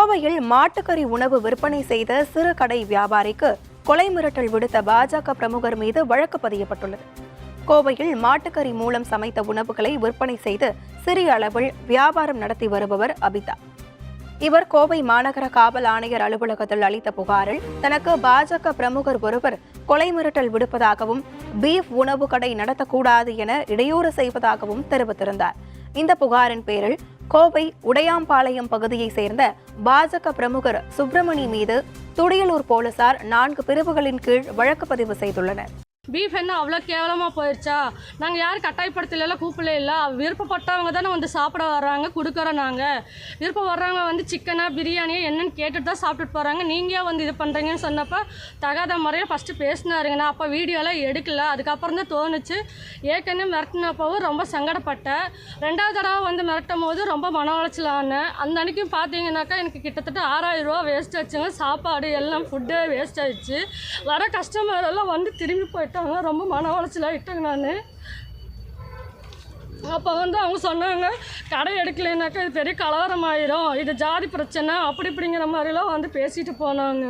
கோவையில் மாட்டுக்கறி உணவு விற்பனை செய்த சிறு கடை வியாபாரிக்கு கொலை மிரட்டல் விடுத்த பாஜக பிரமுகர் மீது வழக்கு பதியப்பட்டுள்ளது. கோவையில் மாட்டுக்கறி மூலம் சமைத்த உணவுகளை விற்பனை செய்து சிறிய அளவில் வியாபாரம் நடத்தி வருபவர் அபிதா. இவர் கோவை மாநகர காவல் ஆணையர் அலுவலகத்தில் அளித்த புகாரில் தனக்கு பாஜக பிரமுகர் ஒருவர் கொலை மிரட்டல் விடுப்பதாகவும் பீஃப் உணவு கடை நடத்தக்கூடாது என இடையூறு செய்வதாகவும் தெரிவித்திருந்தார். இந்த புகாரின் பேரில் கோவை உடையாம்பாளையம் பகுதியைச் சேர்ந்த பாஜக பிரமுகர் சுப்பிரமணி மீது துடியலூர் போலீசார் நான்கு பிரிவுகளின் கீழ் வழக்கு பதிவு செய்துள்ளனர். பீஃப் என்ன அவ்வளோ கேவலமாக போயிடுச்சா நாங்கள் யாரும் கட்டாயப்படுத்தலாம் கூப்பிடல இல்லை விருப்பப்பட்டவங்க தானே வந்து சாப்பிட வர்றாங்க கொடுக்குறோம் நாங்கள் விருப்பம் வர்றவங்க வந்து சிக்கனா பிரியாணியா என்னன்னு கேட்டுட்டு தான் சாப்பிட்டுட்டு போகிறாங்க நீங்கள் வந்து இது பண்ணுறீங்கன்னு சொன்னப்போ தகாத முறையில் ஃபஸ்ட்டு பேசினாருங்க நான் அப்போ வீடியோலாம் எடுக்கல. அதுக்கப்புறம் தான் தோணுச்சு. ஏற்கனவே மிரட்டினப்பவும் ரொம்ப சங்கடப்பட்டேன். ரெண்டாவது தடவை வந்து மிரட்டும் போது ரொம்ப மன உளைச்சல் ஆனேன். அந்த அன்றைக்கும் பார்த்தீங்கன்னாக்கா எனக்கு கிட்டத்தட்ட ஆறாயிரம் ரூபா வேஸ்ட் ஆச்சுங்க. சாப்பாடு எல்லாம் ஃபுட்டு வேஸ்ட் ஆயிடுச்சு. வர கஸ்டமர் எல்லாம் வந்து திரும்பி போயிட்டாங்க ரொம்ப மன உளைச்சல் ஆகிட்டேங்க நான். அப்போ வந்து அவங்க சொன்னாங்க கடை எடுக்கலைனாக்கா இது பெரிய கலவரம் ஆயிரும் இது ஜாதி பிரச்சனை. அப்படி இப்படிங்கிற மாதிரிலாம் வந்து பேசிட்டு போனாங்க.